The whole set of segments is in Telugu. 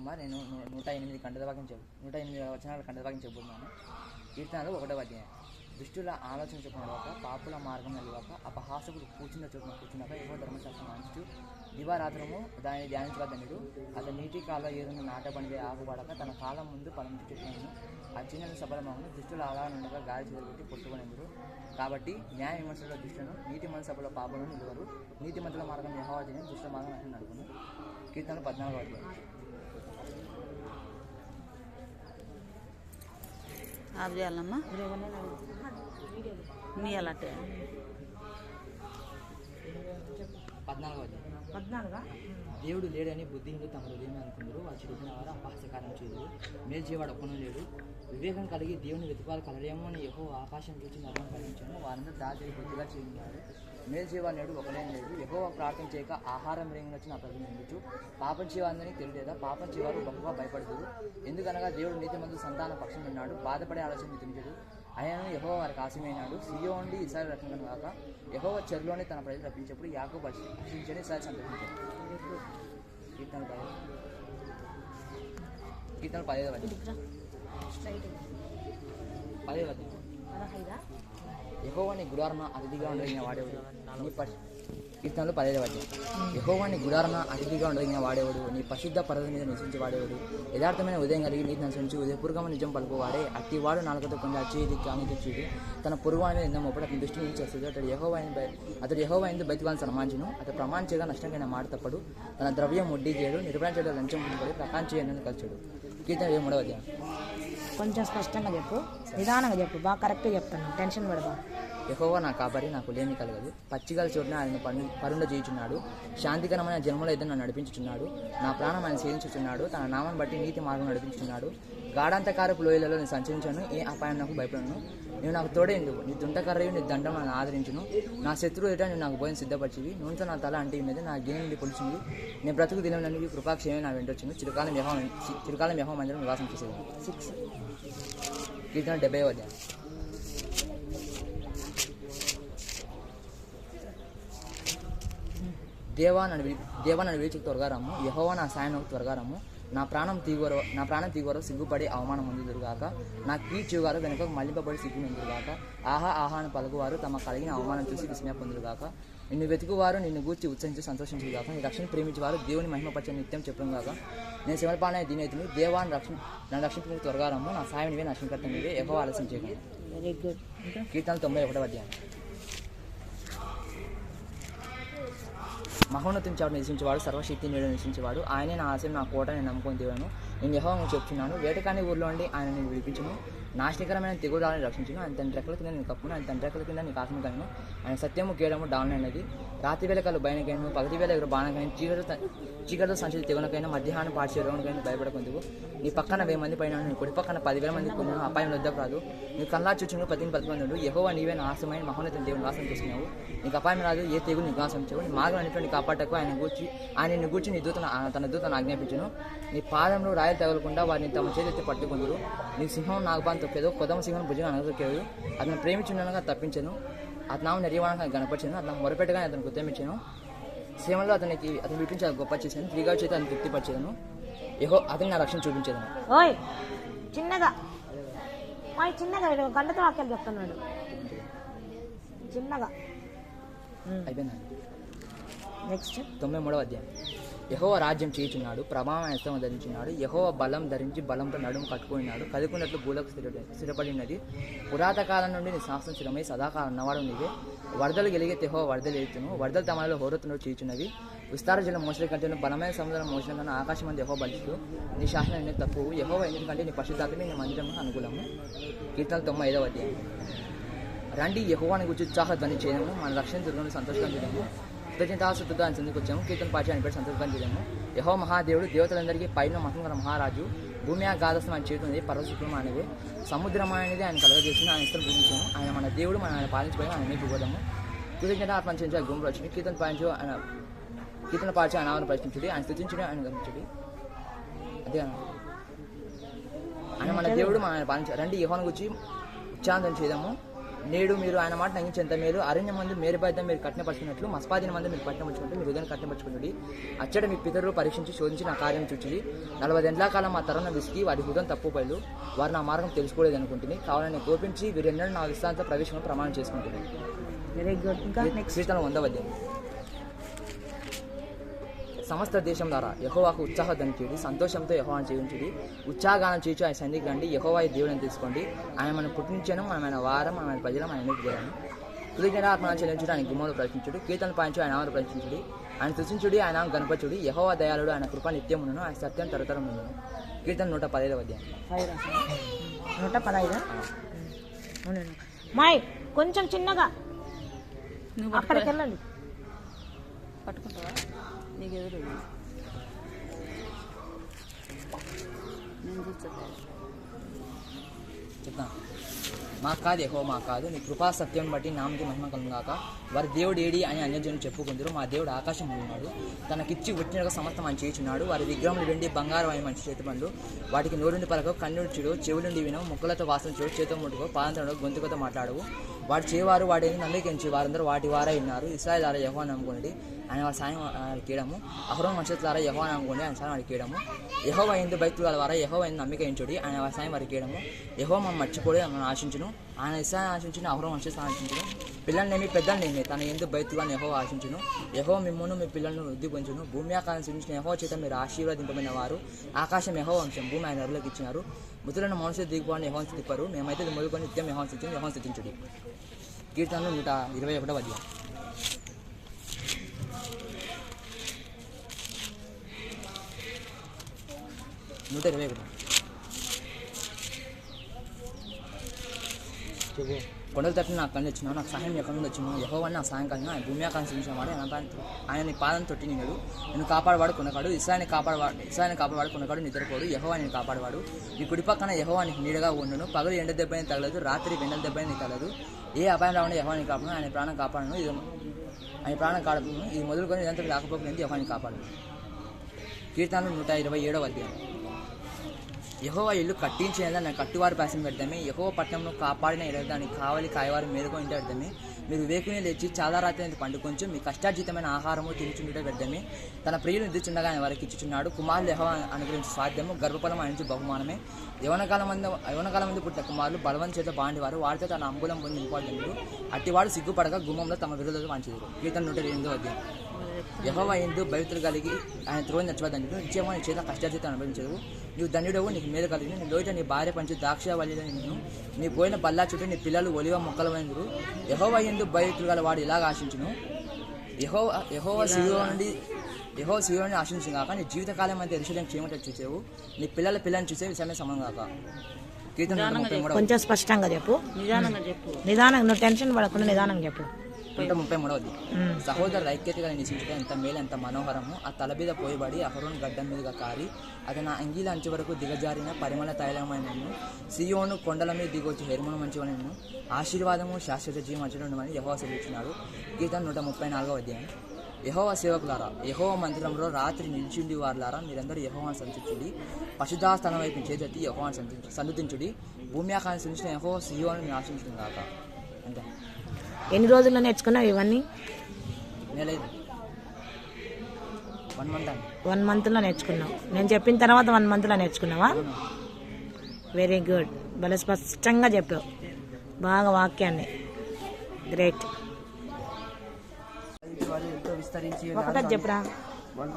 కుమార్ నేను నూట ఎనిమిది కంటల వాక్యం చెప్పు నూట ఎనిమిది వచనాల కంటల వాక్యం చెబుతున్నాను. కీర్తనలు ఒకటో అధ్యాయం. దుష్టుల ఆలోచన చొప్పున పాపుల మార్గం నిలవక అపహాసకుడు కూర్చున్న చోటున కూర్చున్నాక ఏవో ధర్మశాస్త్రం అంచు దివారాత్రము దాన్ని ధ్యానించవద్దనుడు అతని నీటి కాల ఏదైనా నాటబడితే ఆకుపడక తన కాలం ముందు పలం చెప్పాను అర్జునుని సఫలమవును దుష్టుల ఆలోచనగా ఉండగా గాలి చెదగొట్టి పుట్టుకునేందురు. కాబట్టి న్యాయ విమర్శల దుష్టులను నీతి మన సభలో పాపలను నిలువరు. నీతి మంతుల మార్గం యహోవాదిని దుష్ట మార్గం అని నడుపును కీర్తనలు పద్నాలుగు అధ్యాయం. ఆఫ్ చేయాలమ్మా. మీ అలాంటి. పద్నాలుగు? అధ్యాయం పద్నాలుగా దేవుడు లేడని బుద్ధిహీనులు తమ హృదయం అనుకున్నారు వారు చెడిపిన వారు అపహాస్యకారం చేయదు మేలు చేయవాడు ఒక్కనూ లేడు. వివేకం కలిగి దేవుని వెతుకాలు కలరేమో అని యహో ఆకాశం చూసి నమ్మకం కలిగించాను. వారందరూ దాచి బుద్ధిగా చేయున్నారు. మేలు చేయవాడు లేడు ఒకలేం లేదు. యహో ప్రార్థన చేయక ఆహారం రేంగి వచ్చి నా ప్రజలు నిండుచు. పాపం చేయవాలని తెలియలేదా? పాపం చేయవారు బహుగా భయపడదు ఎందుకనగా దేవుడు నీతి మందు సంతాన పక్షం ఉన్నాడు. బాధపడే ఆలోచన మితించడు ఆయనను యహో వారికి ఆశమైనాడు సియో ఉండి ఇసారి రక్షణ కాక యహో చెరులోనే తన ప్రజలు రప్పించేప్పుడు యాకో రక్షించని ఇసారి సంతోషించాడు కీర్తన పది కీర్తన పదిహేదు పదహైదా? యహోవాని గుడారణ అతిథిగా ఉండగిన వాడేవాడు? నీ పశు కీర్తనలు పదిహేదు అధ్యాయం. యహోవాని గుడారణ అతిథిగా ఉండగిన వాడేవాడు? నీ ప్రసిద్ధ పరద మీద నివసించి వాడేవాడు? యథార్థమైన ఉదయం కలిగి నీతిని అనుసరించి ఉదయపూర్వకమ నిజం పలుకువాడే అట్టివాడు నాలుగతో కొంచెం అచ్చేది కానికి చూడు. తన పొరుగు అనేది నిన్న మొప్పటి అతని దృష్టి నుంచి వస్తుంది అతడు యహోవాయిని అతడు యహోవాయిని బతికాలను సన్మానించును. అతడు ప్రమాణం చేయగా నష్టంగా మాట తప్పడు. తన ద్రవ్యం వడ్డీ చేయడు. నిర్వహించడం లంచం పుట్టుబడి ప్రకాశం కలిచాడు. కీర్తన ఇరవై మూడవ అధ్యాయం. కొంచెం స్పష్టంగా చెప్పు నిదానంగా చెప్పు బాగా కరెక్ట్గా చెప్తాను టెన్షన్ పడబా యహోవా నా కాపరి నాకు లేని కలగదు. పచ్చిగల చోటున ఆయన పండు పరుండ చేయుచున్నాడు. శాంతికరమైన జన్మలో ఇద్దరు నన్ను నడిపించుచున్నాడు. నా ప్రాణం ఆయన సేవించుచున్నాడు. తన నామం బట్టి నీతి మార్గం నడిపించుచున్నాడు. గాఢాంతకారపు లోయలలో నేను సంచరించాను. ఏ అపాయం నాకు భయపడను. నేను నాకు తోడే ఎందుకు? నీ దుంటకర్రయు నీ దండం నన్ను ఆదరించును. నా శత్రువు ఎట నువ్వు నాకు భోజనం సిద్ధపరిచివి. నూనెతో నా తల అంటే మీద నా గిన్నె నుండి పొలిచింది నేను బ్రతుకు దినం కృపాక్షయమే నా వెంటొచ్చింది చిరుకాలం యహో చిరుకాలం యహో మందిరం నివాసం చేసేది. సిక్స్ కీర్తన డెబ్బై అధ్యాయం. దేవా నన్ను విడి దేవా నన్ను విడిచి త్వరగా రమ్ము. యహోవా నా సాయం త్వరగా రమ్ము. నా ప్రాణం తీగోర నా ప్రాణం తీగోర సిగ్గుపడి అవమానం పొందుదురుగాక. నా కీర్చుగారు వెనుక మళ్ళింపబడి సిగ్గు పొందురుగాక ఆహా ఆహా అని పలుకువారు తమ కలిగిన అవమానం చూసి విస్మయ పొందురుగాక నిన్ను వెతుకువారు నిన్ను గూర్చి ఉత్సహించి సంతోషించుగాక నీ రక్షణ ప్రేమించేవారు దేవుని మహిమపరిచే నిత్యం చెప్పడం గాక నేను శివపాలనే దీనైతుని దేవాన్ని రక్షణ నన్ను రక్షించుకుని త్వరగా రమ్ము. నా సాయం నీవే నష్టకర్త నీవే. ఎక్కువ ఆలస్యం చేయకుండా. వెరీ గుడ్ తొంభై ఒకటో అధ్యాయం. మహోన్నతం చాటు నివసించేవాడు సర్వశక్తి నీడు నివసించేవాడు. ఆయనే నా ఆశయం నా కోట నేను నమ్ముకొని దేవును నేను యహోవను చెప్తున్నాను. వేటకాని ఊర్లో ఉండి ఆయన నేను విడిపించను నాశనకరమైన తెగుడాలను రక్షించను. ఆయన తండ్రి రెక్కల కింద నేను కప్పును ఆయన తండ్రి రెక్కల కింద నీకు ఆత్మ కలను. ఆయన సత్యము కేడము డాలను అనేది రాత్రి వేళ కళ్ళు భయనకైనా పగటి వేళ ఎగురు బాణకైనా చీకటితో చీకటితో సంచలి తెగునకైనా మధ్యాహ్నం పాడిచే రోగునకైనా భయపడకుందుకు నీ పక్కన వెయ్యి మంది పైన నీ కుడి పక్కన పదివేల మంది కొన్ని అపాయం వద్ద రాదు నీ కల్లా చూచును పతిని బతుకుందుడు యహోవా నీవే నా ఆశమైన మహోన్నతం దేవుని వాసం చేసినావు నీకు అపాయం రాదు. ఏ తెగులు నీకు వాసం చేయవు. నీ మార్గం అనేటువంటి కాపాటకు ఆయన గూర్చి ఆయన నీ గూర్చి నీ దూతను తన దూతను ఆజ్ఞాపించను. నీ పాదంలో రాయలు తగలకుండా వారిని తమ చేతి పట్టుకుందరు. నీ సింహం నాగపాన్ తొక్కేదో కొదమ సింహం భుజం అనగొక్కేదు అతను ప్రేమించుండగా తప్పించను. అతను నామం నిర్వహణగా గణపరిచాను అతను మొరపెట్టగా అతను గుర్తించాను సీమలో అతనికి అతను విడిపించి అది గొప్ప చేశాను. త్రిగా చేతి అతను తృప్తిపరిచేదను యహో అతని నా రక్షణ చూపించేదను. ఓయ్ చిన్నగా. మా చిన్నగా గంటతో వాక్యాలు చెప్తున్నాడు. చిన్నగా. అయిపోయిందండి. నెక్స్ట్ తొంభై మూడవ అధ్యాయం. యహోవ రాజ్యం చేయుచున్నాడు ప్రభావం హస్తం ధరించున్నాడు యహోవ బలం ధరించి బలంతో నడుము కట్టుకున్నాడు కదుకున్నట్లు భూలకు స్థిర స్థిరపడినది. పురాత కాలం నుండి నీ శాస్త్రం స్థిరమై సదాకాలం ఉన్నవాడు నీవే. వరదలు గెలిగే తెహో వరదలు ఎత్తును వరదలు తమలో హోరతును చేయుచున్నవి. విస్తార జలం మోసలి కంటే బలమైన సముద్రం మోసిన కన్నా ఆకాశం మంది యహో బలిస్తూ నీ శాసనం ఎన్ని తప్పు? యహోవ ఎందుకంటే నీ పరిశుద్ధాత్మే నీ మందిరము అనుకూలము. కీర్తనలు తొంభై ఐదవ అధ్యాయం. రండి యహోవాని గురించి ఉత్సాహ ధ్వని చేయడము మన లక్ష్యం దుర్గం సంతోషంగా చేయడము కృతజ్ఞతాసుతో ఆయన చెందుకు వచ్చాము కీర్తన పాచి అని పెట్టి సంతోషంగా చేయము యహో మహాదేవుడు దేవతలందరికీ పైన మతం గల మహారాజు భూమి ఆగాదస్తం ఆయన చేతుంది పర్వశుక్లం అనేది సముద్రం అనేది ఆయన కలగజేసిన ఆయన ఇష్టం పూజించాము ఆయన మన దేవుడు మన ఆయన పాలించుకోవడం ఆయన మీకు పోదాము కృతజ్ఞత ఆత్మచించి గుంపులు వచ్చింది కీర్తన పాయించు ఆయన కీర్తన పాచి ఆయన ఆమెను ఆయన స్థుతించుడి ఆయన గమనించండి అదే ఆయన మన దేవుడు మన ఆయన పాలించారు రండి యహోన్ గురించి ఉచ్చాంతం చేద్దాము నేడు మీరు ఆయన మాట నంగించేంత మేలు అరణ్య మందు మేరు బయట మీరు కట్టినపరుచుకున్నట్లు మస్పాదిన మందు మీరు కట్టినపరుచుకుంటూ మీరు హృదయం కట్టినపరుచుకున్నది అచ్చట మీ పితరులు పరీక్షించి శోధించి నా కార్యం చూచి నలభై ఎండ్ల కాలం మా తరుణ విసిగి వారి హృదయం తప్పు బయలు వారు నా మార్గం తెలుసుకోలేదు అనుకుంటుంది కావాలని కోపించి వీరెన్నడూ నా విశ్రాంత ప్రవేశం ప్రమాణం చేసుకుంటుంది వెరీ గుడ్ ఇంకా నెక్స్ట్ కీర్తన వందవద్యం సమస్త దేశం ద్వారా యహోవాకు ఉత్సాహం చేయండి సంతోషంతో యహోవాను చేయించుడి ఉత్సాహగానం చేయించు ఆయన సన్నిధి కండి యహోవా దేవుడిని తెలుసుకోండి. ఆయన మనం పుట్టించను మన వారం మన ప్రజలు ఆయన ఎన్నుకోలేము కృతజ్ఞత ఆత్మ చెల్లించుడు ఆయన గుమ్మలు ప్రశ్నించుడు కీర్తన పాయించు ఆయన ఆమెను ప్రశ్నించుడి ఆయన సృష్టించుడి ఆయన గణపచుడి యహోవా దయాళుడు ఆయన కృప నిత్యమును ఆయన సత్యం తరతరం ఉండను. కీర్తన నూట పదహైదవ అధ్యాయం. నూట పదహైదా? మాయ్ కొంచెం చిన్నగా. అక్కడికి వెళ్ళండి. పట్టుకుంటావా? నీకు ఎదురు నేను కూర్చోతా చెప్తాను మాకు కాదు ఎహో మా కాదు. నీ కృపా సత్యం బట్టి నామకి మహిమ కలుగాక. వారి దేవుడు ఏడి అని అన్యజనులు చెప్పుకుందరు. మా దేవుడు ఆకాశం ఉన్నాడు. తనకిచ్చి వచ్చినగా సమస్తం ఆయన చేయుచున్నాడు. వారి విగ్రహములు వెండి బంగారం అని మంచి చేతి పనులు వాటికి నోరుండి పలకవు కన్నుడు చూడు చెవులుండి వినవు ముక్కలతో వాసన చూడు చేతో ముట్టుకో పాదంతో గొంతుకతో మాట్లాడవు. వాడు చేవారు వాడిని నమ్మకించి వారందరూ వాటి వారే ఉన్నారు. ఇస్రాయల్ ద్వారా యహో నమ్ముకోండి ఆయన వారి సాయం వారికి కీయడము అహ్రో మనుషుల ద్వారా యహో నమ్ముకోండి ఆయన సాయం వారికి కీయడము యహో అయింది బైతుల ద్వారా యహో అయింది నమ్మిక ఎంచుడి ఆయన వాళ్ళ సాయం వారికి కీయడము యహో మనం మర్చిపోడి మన ఆశించును. ఆయన ఇస్రాయల్ ఆశించును అహరోన్ వంశస్థులను ఆశించును. పిల్లలనేమి పెద్దలనేమి తన ఎందు బయతులను ఎహో ఆశించును. ఎహో మిమ్మును మీ పిల్లలను వృద్ధి పొంచును భూమి ఆకాశం సృష్టించిన ఎహో చేత మీరు ఆశీర్వదింపబడిన వారు. ఆకాశం ఎహో వంశం భూమి ఆయన నరులకు ఇచ్చినారు. మృతులను మనుషులు దిగుపోని ఎహోన్ తిప్పారు. మేమైతే ఇది మొదలుకొని నిత్యం ఎహోన్ స్థితి ఎహోన్ స్థితించుడి కీర్తనలు నూట ఇరవై ఒకటో అధ్యాయం. నూట ఇరవై ఒకటి. కొండల తట్టు నాకు కళ్ళు వచ్చినావు నాకు సహాయం ఎక్కడ నుండి వచ్చినావు యహోవాన్ని నా సాయం కలిగిన ఆయన భూమి ఆకాంక్షించిన వాడు ఆయన ఆయన నీ పాదం తొట్టి నేను కాపాడవాడు కొనకాడు ఇస్రాయని కాపాడవాడు ఇస్రాయని కాపాడవాడు కొనకాడు నిద్రపోడు యహోవా నేను కాపాడవాడు నీ కుడి పక్కన యహోవా నీకు నీడగా ఉండును పగలు ఎండ దెబ్బని తగలదు రాత్రి వెన్నెల దెబ్బని తగలదు ఏ అపాయం రాకుండా యహోవాని కాపాడు ఆయన ప్రాణం కాపాడను ఇది ఆయన ప్రాణం కాపాడను ఇది మొదలుకొని ఇదంతా రాకపోకలేదు యహోవాని కాపాడను కీర్తనలు నూట ఇరవై ఏడవ అధ్యాయం యహోవా ఇల్లు కట్టించేదా కట్టువారి పాసం పెడతామే. యహోవ పట్టణంను కాపాడిన ఎడల దానికి కావలి కాయవారు మేలుకొని పెడతామే. మీరు వేకుని లేచి చాలా రాత్రి పండుకొంచు మీ కష్టార్జితమైన ఆహారము తినుచుండుట పెడతామే. తన ప్రియులు నిద్రచుండగా ఆయన వారికి ఇచ్చుచున్నాడు. కుమారులు యహోవ అనుగ్రహించి సాధ్యము గర్భఫలం ఆయన బహుమానమే. యవనకాలం మంది యవనకాలం మంది పుట్టిన కుమారులు బలవంత చేత బాండివారు. వారితో తన అంబులం పొంది నింపాడు అట్టివాడు సిగ్గుపడక గుమ్మంలో తమ విరుద్ధత వాంచెదరు కీర్తన నూట ఎనిమిదో అధ్యాయం. యహోవా ఎందు భవితులు కలిగి ఆయన త్రోని నచ్చవదండు నిత్యమో నీ చేత కష్టార్జితం అనుభవించదు నీవు ధన్యుడవు నీకు మేలు కలిగి నీ లోట నీ భార్య పంచి ద్రాక్ష వల్లిలో నిన్ను నీ పోయిన బల్లా చుట్టూ నీ పిల్లలు ఒలివ మొక్కల వెందురు. యహోవా ఎందు భవితులు గల వాడు ఇలాగ ఆశించును. యహో యహోవా శిలువ నుండి యహో శిలువని ఆశించు కాక నీ జీవితకాలం అంతా ఎరుసలేం క్షేమట చూసేవు. నీ పిల్లల పిల్లని చూసే విషయమే సమం కాక కొంచెం స్పష్టంగా చెప్పు. నిదానంగా చెప్పు. నిదానంగా నువ్వు టెన్షన్ పడకుండా నిదానంగా చెప్పు. నూట ముప్పై మూడవది మ్మ్. సహోదరుల ఐక్యతగా నివసించడం ఎంత మేలు ఎంత మనోహరము. ఆ తల మీద పోయబడి అహరోన్ గడ్డం మీదుగా కారి అది నా అంగీల అంచు వరకు దిగజారిన పరిమళ తైలమైన సియోను కొండల మీద దిగొచ్చి హెర్మను మంచివని నేను ఆశీర్వాదము శాశ్వత జీవం అంచడం యహోవ సెలవిచ్చినాడు. గీతం నూట ముప్పై నాలుగవ అధ్యాయం. యహోవ సేవకులారా యహోవ మందిరంలో రాత్రి నిలిచిండి వారులారా మీరందరూ యహోవాను సంతించుడి పశుదాస్థానం వైపు చేతెత్తి యహోవాను సంతించు సన్నుతించుడి భూమి ఆకాశం సృష్టించిన యహోవ సియోను ఆశించిన కాక అంతే. ఎన్ని రోజుల్లో నేర్చుకున్నావు ఇవన్నీ? వన్ మంత్లో నేర్చుకున్నావు. నేను చెప్పిన తర్వాత వన్ మంత్లో నేర్చుకున్నావా? వెరీ గుడ్ భలే స్పష్టంగా చెప్పావు. బాగా వాక్యాన్ని. గ్రేట్ ఒకటే చెప్పురా? వన్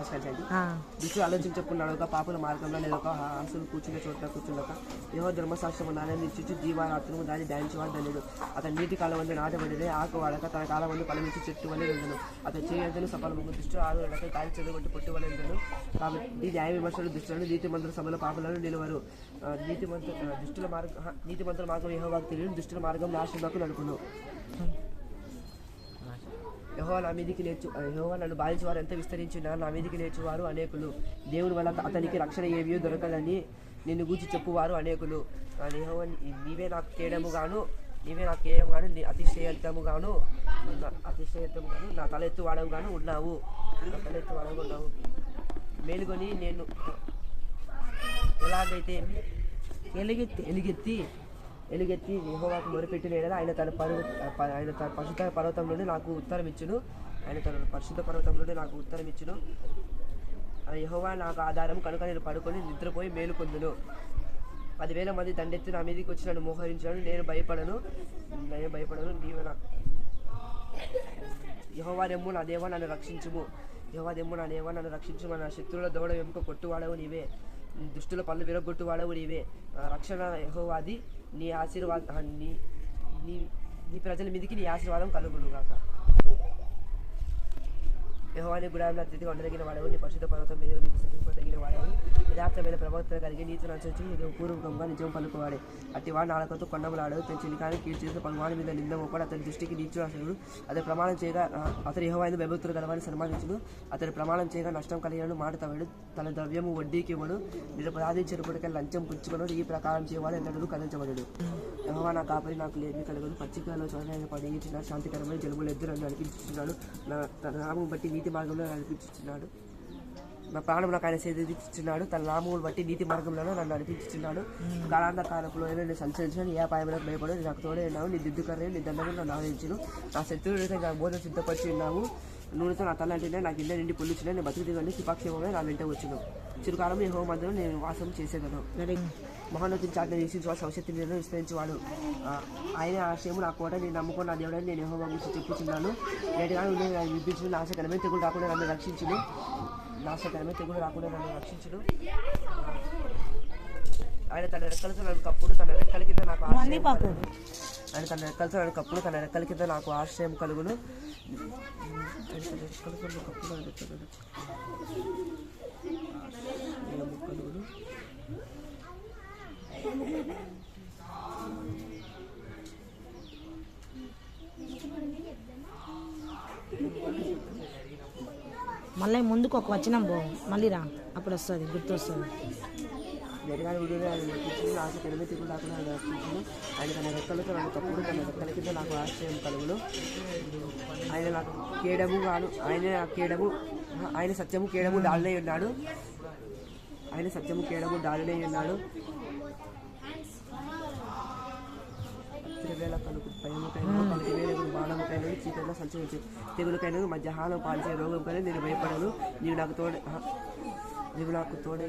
ఆ, దుష్టులు ఆలోచించుకున్నాడు ఒక పాపుల మార్గంలో నేను ఒక హాంసులు కూర్చున్న చోట కూర్చున్నాక ఏవో ధర్మశాస్త్రం ఆనందించి జీవారాత్రము దాన్ని ధ్యానించేవాడు ధన్యుడు అతని నీటి కాలం వందు నాటబడితే ఆకు వాడక తన కాలం వందు ఫలమించి చెట్టు వలె ఉండను అతను చేయదని సఫలము దుష్టు ఆరు వెనక కాలి చదువుకుంటూ పొట్టు వలె ఉండను కాబట్టి ఈ న్యాయ విమర్శలు దుష్టులను నీతి మంత్రుల సభలో పాపలను నిలువరు. నీతి మంత్రు దుష్టుల మార్గం నీతి మంత్రుల మార్గం ఏహో వాకు తెలియదు దుష్టుల మార్గం నాశనకు నడుపును. యెహోవా నా మీదికి లేచు యెహోవా నన్ను బాధించేవారు ఎంత విస్తరించినా నా మీదికి లేచువారు అనేకులు. దేవుని వల్ల అతనికి రక్షణ ఏమీ దొరకదని నిన్ను గూర్చి చెప్పువారు అనేకులు. ఆ నీవే నాకు చేయడముగాను నీవే నాకు చేయడం గాను నీ అతిశయత్తము గాను నా- గాను నా తల ఎత్తు వాడము గాను ఉన్నావు. నా తల ఎత్తు వాడము ఉన్నావు. మేలుకొని నేను ఎలాగైతే ఎలుగెత్తి ఎలుగెత్తి ఎలుగెత్తి యహోవాకు మొరుపెట్టిన ఎడల ఆయన తన పరు ప- ఆయన తన పరిశుద్ధ పర్వతంలోనే నాకు ఉత్తరం ఇచ్చును. ఆయన తన పరిశుద్ధ పర్వతంలోనే నాకు ఉత్తరం ఇచ్చును. యహోవా నాకు ఆధారం కనుక నేను పడుకొని నిద్రపోయి మేలుకొందును పదివేల మంది దండెత్తి నా మీదకి వచ్చి నన్ను మోహరించాను. నేను భయపడను. నేను భయపడను. నీవు నా నా దేవా నన్ను రక్షించుము. యహోవాదెమ్ము నా దేవా నన్ను రక్షించుము. నా శత్రువుల దోడ వెనుక కొట్టువాడవు నీవే. దుష్టుల పళ్ళు విరగొట్టువాడవు నీవే. రక్షణ యహోవాది. నీ ఆశీర్వాద నీ నీ నీ ప్రజల మీదకి నీ ఆశీర్వాదం కలుగును గాక యహోవాని గుడారంలో అతిథిగా ఉండదగిన వాడవు నీ పరిశుద్ధ పర్వతం మీద నీకు సమీపదగిన వాడవు యథార్థమైన ప్రవక్త కలిగి నీతిని అనుసరించి పూర్వకంగా నిజం పలుకువాడే. అట్టి వాడు నాలుకతో కొండములాడు తన చిలికాని కీర్తి చేసిన పలువాడి మీద నింద మోపాడు. అతని దృష్టికి నీచుడు అతని ప్రమాణం చేయగా అతని యహోవాయిని భయభక్తులు గలవాడిని సన్మానించును. అతని ప్రమాణం చేయగా నష్టం కలిగిన మాట తవడు తన ద్రవ్యము వడ్డీకి ఇవ్వడు. నిరపరాధించినప్పటికీ లంచం పుచ్చుకున్నాడు ఈ ప్రకారం చేయవాడు ఎన్నడూ కదించబడడు యహోవా నా కాపరి నాకు లేని కలుగును పచ్చికలో చోట పడి శాంతికరమైన జలుబులు ఎద్దు నన్ను నా నామం బట్టి నీతి మార్గంలో నడిపించుతున్నాడు నా ప్రాణం నాకు ఆయన సేదిస్తున్నాడు తన నామములు బట్టి నీతి మార్గంలో నన్ను నడిపించుతున్నాడు కాలాంధకాలపులో నేను సంచరించిన ఏ అపాయములకు భయపడు నాకు తోడే ఉన్నావు. నీ దిద్దుకర్రే నీ దండము నన్ను ఆదరించును నా శత్రువులతో నా బోధన సిద్ధపరిచి ఉన్నావు. నూనెతో నా తలంటే నాకు ఇళ్ళ నిండి పొల్లుచిన నేను బతుకు దిగండి కృపాక్షేమమే నా వెంట వచ్చును చిరుకాలం ఈ హోమ మధ్యలో నేను వాసం చేసేదను. వెరీ మహోన్నతి చాటును వీక్షించు సౌశక్తి నేను విస్తరించేవాడు. ఆ, ఆయన ఆశయము నా కోట నేను నమ్ముకున్న నా దేవుడని నేను యెహోవా గురించి చెప్పుచున్నాను. నేటిగా నేను వినిపించిన నాశకరమే తెగులు రాకుండా నన్ను రక్షించును నాశకరమే తెగులు రాకుండా నన్ను రక్షించును ఆయన తన రెక్కలతో నన్ను కప్పుడు తన రెక్కల కింద నాకు. ఆయన తన రెక్కలతో నన్ను కప్పుడు తన రెక్కల కింద నాకు ఆశ్రయం కలుగును. ఆయన తన రెక్కలతో నన్ను కప్పుడు తన రెక్కల కింద కలుగును మళ్ళీ ముందుకు ఒక వచనం పో. మళ్ళీ రా. అప్పుడు వస్తుంది గుర్తు వస్తుంది జరగాలి ఆయన నడిపించును ఆశ తెలివి తిరుగు ఆయన ఆయన తన రెక్కలతో నన్ను తప్పుడు తన రెక్కల కింద నాకు ఆశ్రయం కలుగును. ఆయన నాకు కేడము గాను ఆయన కేడము ఆయన సత్యము కేడము డాలునే ఉన్నాడు. ఆయన సత్యము కేడము డాలునే ఉన్నాడు. వేల కలుగు భయముకైన పలికి వేలకు బాణముకైన చీకటిలో సంచరించు. తెగులకైన మధ్యాహ్నం పాల్చే రోగంకైనా నేను భయపడను. నీవు నాకు తోడే నీవు నాకు తోడే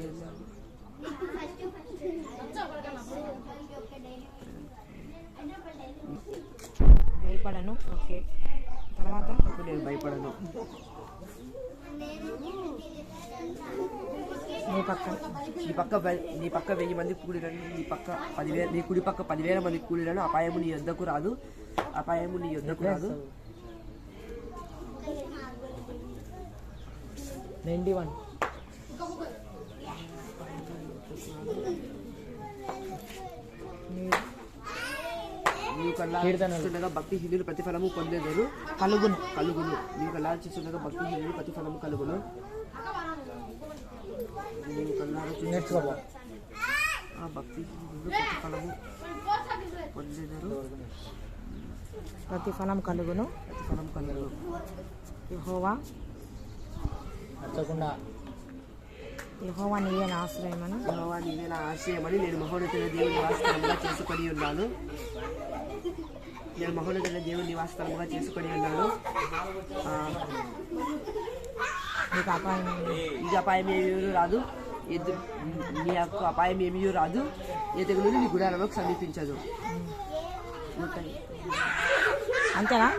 భయపడను. ఓకే. తర్వాత? నేను భయపడను. నీ పక్కన నీ పక్క నీ పక్క వెయ్యి మంది కూడిరని నీ పక్క పదివేల నీ కుడి పక్క పదివేల మంది కూడిరను అపాయము నీ యొద్దకు రాదు. అపాయము నీ యొద్దకు రాదు. Ninety one. భక్తి హీనులు ప్రతిఫలము పొందేదరు. కలుగును. కలుగును. నీవు కల్లాచుండగా భక్తి హీనులు ప్రతిఫలము కలుగును. ఆ భక్తి పొందేదరు ప్రతిఫలం కలుగును. ప్రతిఫలం కలుగును. యహోవా. నచ్చకుండా. యహోవా నీవే నా ఆశ్రయమను. యెహోవా నీవే నా ఆశ్రయమని నేను మహోన్నతుల దేవుని నివాసస్థలంగా చేసుకొని ఉన్నాను. నేను మహోన్నతుల దేవుని నివాసస్థలంగా చేసుకొని ఉన్నాను. నీకు అపాయం ఇది అపాయం ఏమీ రాదు. ఎదు నీ యొక్క అపాయం ఏమీ రాదు. ఏ తెగులు నీ గుడారంలోకి సమీపించదు. అంతేనా?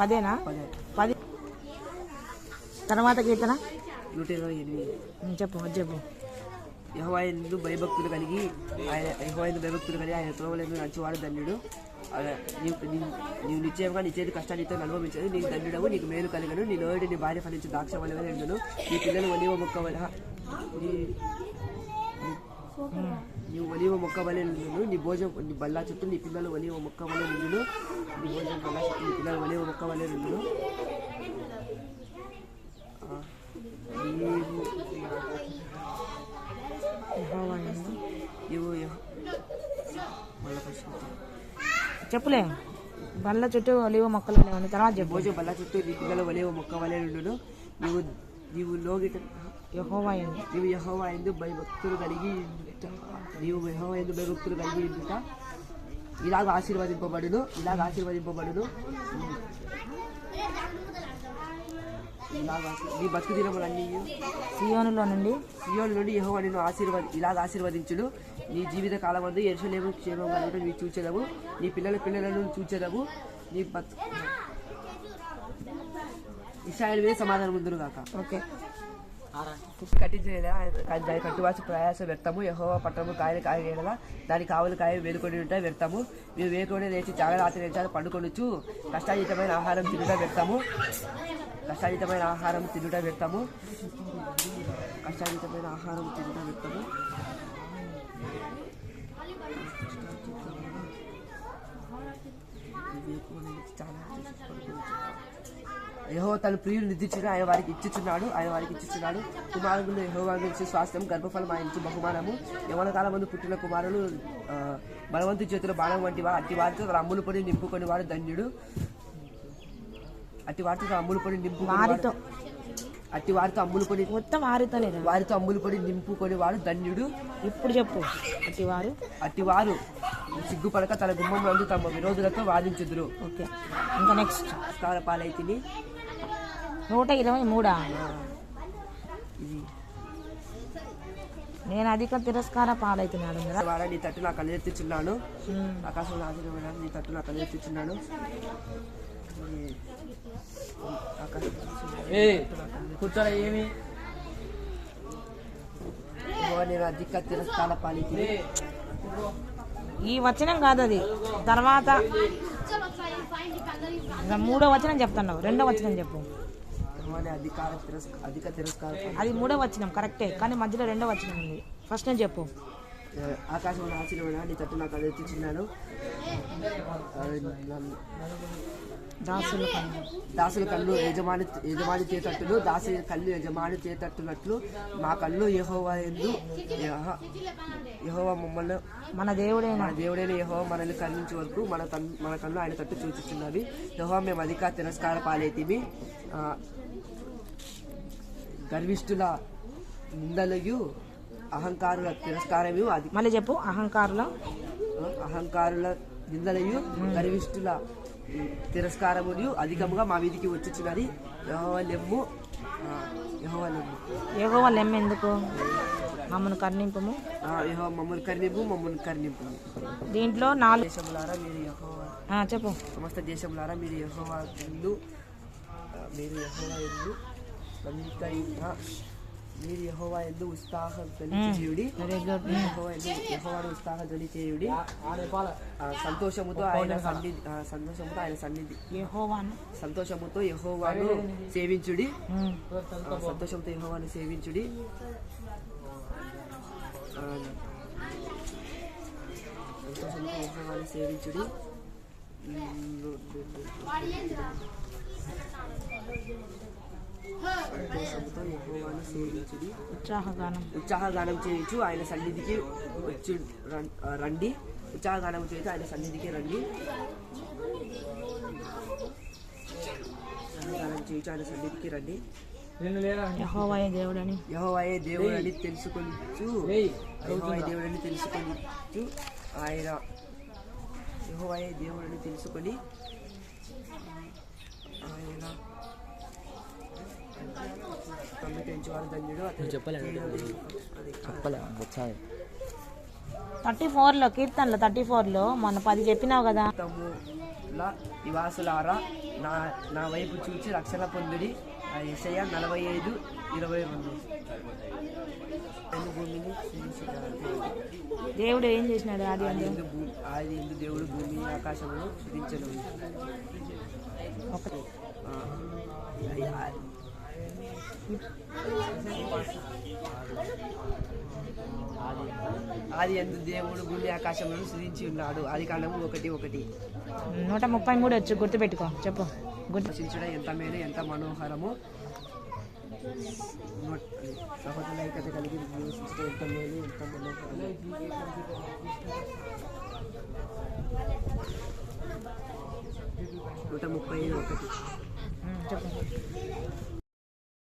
పదేనా? పదే. పది. తర్వాత కీర్తన? నూట ఇరవై ఎనిమిది చెప్పు చెప్పు. యహోవాయందు భయభక్తులు కలిగి ఆయన యహోవాయందు భయభక్తులు కలిగి ఆయన త్రోవలందు నడిచేవాడు ధన్యుడు. నీవు నీవు నిశ్చయంగా నీ చేతి కష్టాన్ని అనుభవించదు నీకు దండుడవు నీకు మేలు కలిగను. నీ నోటి నీ భార్య ఫలించి దాక్ష వలన రెండును నీ పిల్లలు ఒలివ మొక్క వల నీ నీవు ఒలివ మొక్క వలె నిండును నీ భోజనం నీ బల్లా చుట్టూ నీ పిల్లలు ఒలివ మొక్క వలె నిండును నీ భోజనం బల్లా చుట్టూ నీ పిల్లలు ఒలివ మొక్క వలె నిండును నీవు యెహోవా యందు. నీవు యెహో- మళ్ళా ప్రశ్న చెప్పులే. బల్ల చుట్టూ ఒలివ మొక్కలు లేవని తర్వాత చెప్పు. భోజనం బల్ల చుట్టూ నీ పిల్లలు వలేవ మొక్క వలె నుండును నీవు నీవు లోగిట యహోవా యందు. నీవు యహోవా ఎందు భయభక్తులు కలిగి. నీవు యహోవా ఎందు భయభక్తులు కలిగి ఇలాగ ఆశీర్వదింపబడును. ఇలాగ ఆశీర్వదింపబడును ఇలాగ ఆశీ- నీ బతుకు దినములన్నీ సియోనులో నుండి. సియోను నుండి యెహోవా నిన్ను ఆశీర్వది ఇలాగ ఆశీర్వదించును. నీ జీవిత కాలం అందు ఎరుసలేము క్షేమం కలుగుట నీవు చూచెదవు. నీ పిల్లల పిల్లలను చూచెదవు. నీ బతు ఇస్రాయల్ మీద సమాధానం ముందురు కాక ఓకే. కట్టించేదా దాని కట్టువాసి ప్రయాస వ్యక్తము. యహోవ పట్టము కాయలు కాయల దాని కావులు కాయలు వేలుకొని ఉంటాయి వ్యక్తము. మీరు వేలుకొని లేచి చాలా రాత్రి నేర్చాలి పండుకొనొచ్చు కష్టాజీతమైన ఆహారం తినుట వ్యక్తము. కష్టాజీతమైన ఆహారం తినుట వ్యక్తము. కష్టాజీతమైన ఆహారం తినుట వ్యక్తము. యహో తన ప్రియులు నిధించిన ఆయన వారికి ఇచ్చుచున్నాడు ఆయన వారికి ఇచ్చుచున్నాడు. కుమారులు యహోవా నుంచి స్వాస్థ్యం గర్భఫలం ఆయన బహుమానము. యవన కాలం ముందు పుట్టిన కుమారులు బలవంతు చేతుల బాణం వంటి వారు అట్టి వారితో తన అమ్ములు పడి నింపుకొని వాడు ధన్యుడు. అట్టి వారితో అమ్ములు పడి నింపుకొని వారితో. అట్టి వారితో అమ్ములు పడి మొత్తం వారితోనే. వారితో అమ్ములు పడి నింపుకొని వాడు ధన్యుడు. ఇప్పుడు చెప్పు. అట్టి వారు. అట్టి వారు సిగ్గుపడక తన గుమ్మంలో తమ విరోధులతో వాదించుదురు. ఓకే. ఇంకా నెక్స్ట్ పాలైతిని నూట ఇరవై మూడా? నేను అధిక తిరస్కార వారా నీ తట్టు నాకు కళ్ళెత్తిచున్నాను ఆకాశంలో ఆశీర్వాద నీ తట్టు నాకు ఈ ఆకాశం కూర్చోరా ఏమి? నేను అధిక తిరస్కార పాలితిని ఈ వచనం కాదు అది. తర్వాత మూడో వచనం చెప్తున్నావు. రెండో వచనం చెప్పు. అధికార తిరస్క అధిక తిరస్కార. అది మూడో వచనం కరెక్టే కానీ మధ్యలో రెండో వచనం ఉంది. ఫస్ట్ నేను చెప్పు. ఆకాశంలో ఆశీర్వాద నీ తట్టు నాకు కళ్ళెత్తిచున్నాను ఆ, నన్ను- దాసులు కన్ను. దాసుల కళ్ళు యజమాని యజమాని చేతట్టులు దాసు కళ్ళు యజమాని చేతట్టునట్లు మా కళ్ళు యెహోవా ఎందు యెహ- యెహోవా మమ్మల్ని మన దేవుడైన మన దేవుడైన యెహోవా మనల్ని కరుణించే వరకు మన మన కళ్ళు ఆయన తట్టు చూచుచున్నవి యెహోవా మేము అధిక తిరస్కార పాలైతిమి. ఆ, గర్విష్ఠుల నిందలయు అహంకారుల తిరస్కారము అది. మళ్ళీ చెప్పు అహంకారుల? అహంకారుల నిందలయు గర్విష్ఠుల తిరస్కారములు అధికముగా మా వీధికి వచ్చుచున్నది. యెహోవా లెమ్ము. ఆ, యెహోవా లెమ్ము. ఏగో వాళ్ళు ఎందుకు? మమ్మల్ని కర్ణింపము. ఆ, యెహోవా మమ్మల్ని కర్ణింపు మమ్మల్ని కర్ణింపు. దీంట్లో నాలుగు దేశములారా మీరు యెహోవా. చెప్పు. సమస్త దేశములారా మీరు యెహోవా మీరు యెహోవా సంతైన మీరు యెహోవా ఎందు ఉత్సాహం కలిగి చేయుడి వెరీ గుడ్ యెహోవా ఎందు యెహోవాను ఉత్సాహం ధ్వని చేయుడి ఆ, సంతోషముతో ఆయన సన్నిధి సంతోషముతో ఆయన సన్నిధి యెహోవాను సంతోషముతో యెహోవాను సేవించుడి సంతోషంతో యెహోవాను సేవించుడి సంతోషంతో యెహోవాను సేవించుడి సేవించుడి ఉత్సాహగానం. ఉత్సాహగానం చేయొచ్చు ఆయన సన్నిధికి వచ్చి రండి. ఉత్సాహగానం చేయొచ్చు ఆయన సన్నిధికి రండి. ఉత్సాహగానం చేయొచ్చు ఆయన సన్నిధికి రండి. యెహోవాయే దేవుడని. యహోవాయే దేవుడని తెలుసుకొనిచ్చు యహోవాయే దేవుడని తెలుసుకొనిచ్చు ఆయన యహోవాయే దేవుడని తెలుసుకొని ఆయన తమ్మి పెంచువారు ధన్యుడు అతను చెప్పలేదు అది చెప్పలే వచ్చాయి థర్టీ ఫోర్లో కీర్తనలో థర్టీ ఫోర్లో మొన్న పది చెప్పినావు కదా. తమ్ముల నివాసులారా నా నా వైపు చూచి రక్షణ పొందుడి. ఎసయ నలభై ఐదు ఇరవై రెండు. రెండు భూమిని సృజించుగాడు. దేవుడు ఏం చేసినాడు ఆది ఆది అందు ఎందు భూ- ఆది ఎందు దేవుడు భూమి ఆకాశమును సృజించను? ఒకటి ఆది ఎందు దేవుడు భూమి ఆకాశములను సృజించి ఉన్నాడు. ఆది కాండము ఒకటి ఒకటి. నూట ముప్పై మూడు వచ్చు గుర్తుపెట్టుకో. చెప్పు. గుర్తు దర్శించడం ఎంత మేలు ఎంత మనోహరము? ఐక్యత కలిగి నివసించడం ఎంత మేలు ఎంత మనోహరము? నూట ముప్పై ఒకటి. చెప్పు.